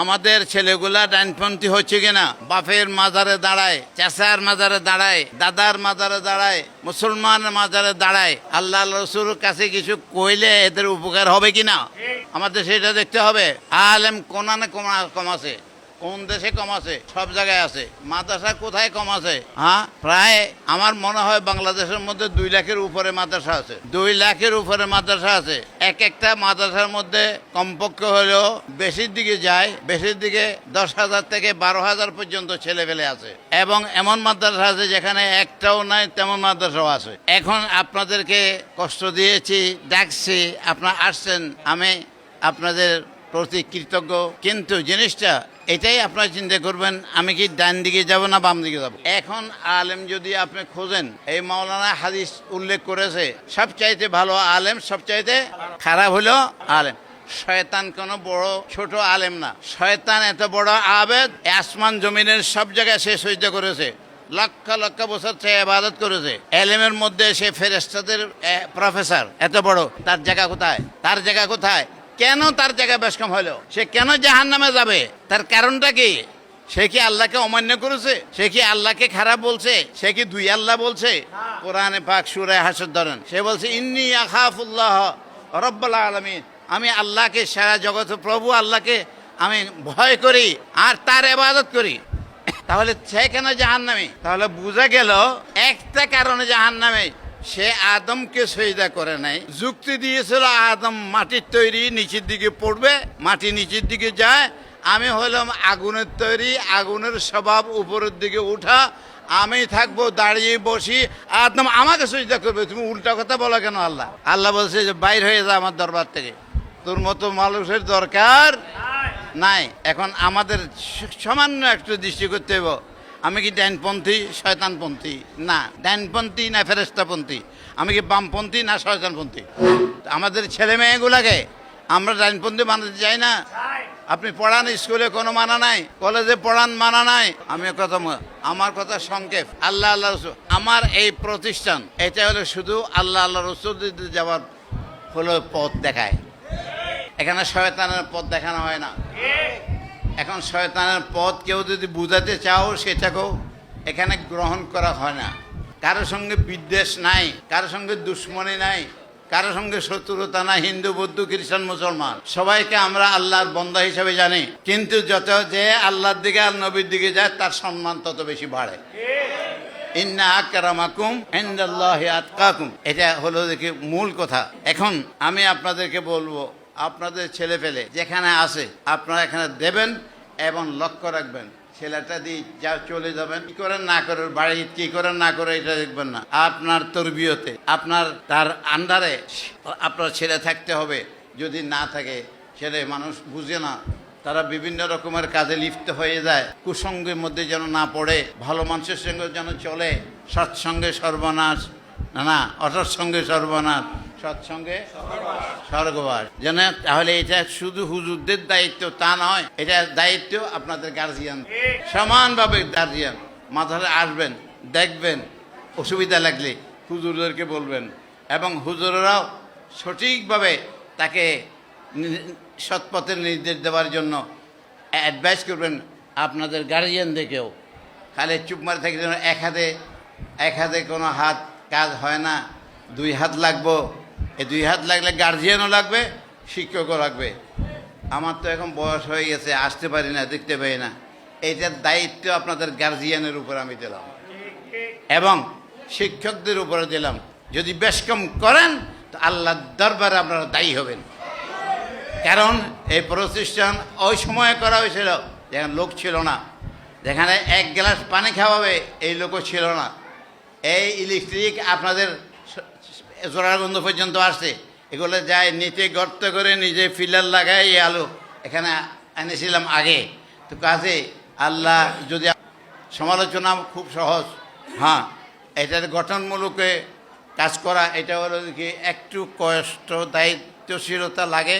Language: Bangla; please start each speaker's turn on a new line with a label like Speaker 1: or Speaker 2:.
Speaker 1: আমাদের ছেলেগুলা ডাইনপন্থী হচ্ছে কিনা? বাপের মাজারে দাঁড়ায় চাষার মাজারে দাঁড়ায় দাদার মাজারে দাঁড়ায় মুসলমানের মাজারে দাঁড়ায় আল্লাহ রসুর কাছে কিছু কইলে এদের উপকার হবে কিনা? আমাদের সেটা দেখতে হবে। আলেম কোনা না কমা কম আছে। কোন দেশে কম আছে? সব জায়গায় আছে। মাদ্রাসা কোথায় কম আছে? হ্যাঁ প্রায় আমার মনে হয় বাংলাদেশের মধ্যে দুই লাখের উপরে মাদ্রাসা আছে। দুই লাখের উপরে মাদ্রাসা আছে। এক একটা মাদ্রাসার মধ্যে কমপক্ষে হলেও বেশির দিকে যায়, বেশির দিকে দশ হাজার থেকে বারো হাজার পর্যন্ত ছেলে পেলে আছে। এবং এমন মাদ্রাসা আছে যেখানে একটাও নাই, তেমন মাদ্রাসাও আছে। এখন আপনাদেরকে কষ্ট দিয়েছি ডাকছি আপনার আসছেন, আমি আপনাদের প্রতি কৃতজ্ঞ। কিন্তু জিনিসটা এটাই আপনারা চিন্তা করবেন, আমি কি ডান দিকে যাব না বাম দিকে যাব? এখন আলেম যদি আপনি খোঁজেন, এই মাওলানা হাদিস উল্লেখ করেছে, সবচাইতে ভালো আলেম, সবচাইতে খারাপ হলো আলেম। শয়তান কোনো বড়, ছোট আলেম না। শয়তান এত বড় আবেদ আসমান জমিনের সব জায়গায় সে সহ্য করেছে। লক্ষ লক্ষ বছর সে আবাদত করেছে। এলেমের মধ্যে সে ফেরেস্তাদের প্রফেসর এত বড়, তার জায়গা কোথায়? তার জায়গা কোথায়? কেন তার জায়গায় বেশ কম হলো? সে কেন জাহান নামে যাবে? তার কারণটা কি? সে কি আল্লাহকে অমান্য করেছে? সে কি আল্লাহকে খারাপ বলছে? সে কি দুই আল্লাহ বলছে? কোরআনে পাক সুরায় হাসর ধরেন। সে বলছে, ইন্নি আখাফুল্লাহ রব্বাল আলমিন। আমি আল্লাহকে, সারা জগৎ প্রভু আল্লাহকে আমি ভয় করি আর তার এবাদত করি। তাহলে সে কেন জাহান নামে তাহলে বোঝা গেল, একটা কারণে জাহান নামে সে আদমকে সৈদা করে নাই। যুক্তি দিয়েছিল আদম মাটির তৈরি নিচের দিকে পড়বে মাটি নিচের দিকে যায়। আমি হলাম আগুনের তৈরি আগুনের স্বভাব উপরের দিকে উঠা। আমি থাকব দাঁড়িয়ে বসি। আদম আমাকে সৈদা করবে তুমি উল্টা কথা বলো কেন আল্লাহ? আল্লাহ বলছে যে বাইর হয়ে যা আমার দরবার থেকে। তোর মতো মানুষের দরকার নাই। এখন আমাদের সামান্য একটু দৃষ্টি করতে হবে আমি কি ডাইনপন্থী শয়তানপন্থী? না ডাইনপন্থী না ফেরেস্তাপন্থী আমি কি বামপন্থী না শয়তানপন্থী? আমাদের ছেলে মেয়েগুলাকে আমরা ডাইনপন্থী বানাতে চাই না। আপনি পড়ান স্কুলে কোনো মানা নাই, কলেজে পড়ান মানা নাই। আমি কথা আমার কথা সংক্ষেপ। আল্লাহ আল্লাহ রসুল। আমার এই প্রতিষ্ঠান, এটা হলো শুধু আল্লাহ আল্লাহ রসুল যাওয়ার হলো পথ দেখায়। এখানে শয়তানের পথ দেখানো হয় না। এখন শয়তানের পথ কেউ যদি বুঝাতে চাও, সেটাকেও এখানে গ্রহণ করা হয় না। কারোর সঙ্গে বিদ্বেষ নাই কারোর সঙ্গে দুশ্মনী নাই কারোর সঙ্গে শত্রুতা নাই, হিন্দু, বৌদ্ধ, খ্রিস্টান, মুসলমান। সবাইকে আমরা আল্লাহর বন্ধা হিসাবে জানি। কিন্তু যত যে আল্লাহর দিকে আর নবীর দিকে যায়, তার সম্মান তত বেশি বাড়ে। ইন্না আকরামাকুম ইনদাল্লাহি আতকাকুম। এটা হলো দেখি মূল কথা। এখন আমি আপনাদেরকে বলব আপনাদের ছেলে পেলে, যেখানে আছে, আপনারা এখানে দেবেন এবং লক্ষ্য রাখবেন। ছেলেটা দিয়ে যা চলে যাবেন, কি করেন, না করেন বাড়ি কি করেন, না করে, এটা দেখবেন না। আপনার তরবিয়তে, আপনার তার আন্ডারে আপনার ছেলে থাকতে হবে। যদি না থাকে, ছেলে মানুষ বুঝে না, তারা বিভিন্ন রকমের কাজে লিপ্ত হয়ে যায়। কুসঙ্গের মধ্যে যেন না পড়ে, ভালো মানুষের সঙ্গে যেন চলে। সৎসঙ্গে সর্বনাশ। না না, অসৎসঙ্গে সর্বনাশ। সৎসঙ্গে স্বর্গবাস। যেন তাহলে এটা শুধু হুজুরদের দায়িত্ব, তা নয়, এটা দায়িত্ব আপনাদের গার্জিয়ান সমানভাবে গার্জিয়ান মাথায় আসবেন, দেখবেন, অসুবিধা লাগলে হুজুরদেরকে বলবেন। এবং হুজুরেরাও সঠিকভাবে তাকে সৎপথের নির্দেশ দেওয়ার জন্য অ্যাডভাইস করবেন আপনাদের গার্জিয়ানদেরকেও খালি চুপ মারে থাকি এক হাতে এক হাতে কোনো হাত কাজ হয় না, দুই হাত লাগবো। এই দুই হাত লাগলে গার্জিয়ানও লাগবে, শিক্ষকও লাগবে। আমার তো এখন বয়স হয়ে গেছে, আসতে পারি না, দেখতে পারি না। এইটার দায়িত্ব আপনাদের গার্জিয়ানের উপর আমি দিলাম। এবং শিক্ষকদের উপরে দিলাম। যদি বেশ কম করেন, তো আল্লাহর দরবারে আপনারা দায়ী হবেন। কারণ এই প্রতিষ্ঠান ওই সময়ে করা হয়েছিল, যেখানে লোক ছিল না। যেখানে এক গ্লাস পানি খাওয়াবে, এই লোকও ছিল না। এই ইলেকট্রিক আপনাদের জোড়ারগন্ধ পর্যন্ত আসছে। এগুলো যায় নিতে গর্ত করে নিজে ফিলার লাগাই আলো এখানে এনেছিলাম আগে। তো কাজে আল্লাহ যদি সমালোচনা খুব সহজ। হ্যাঁ এটার গঠনমূলকে কাজ করা, এটা হলো কি একটু কষ্ট, দায়িত্বশীলতা লাগে।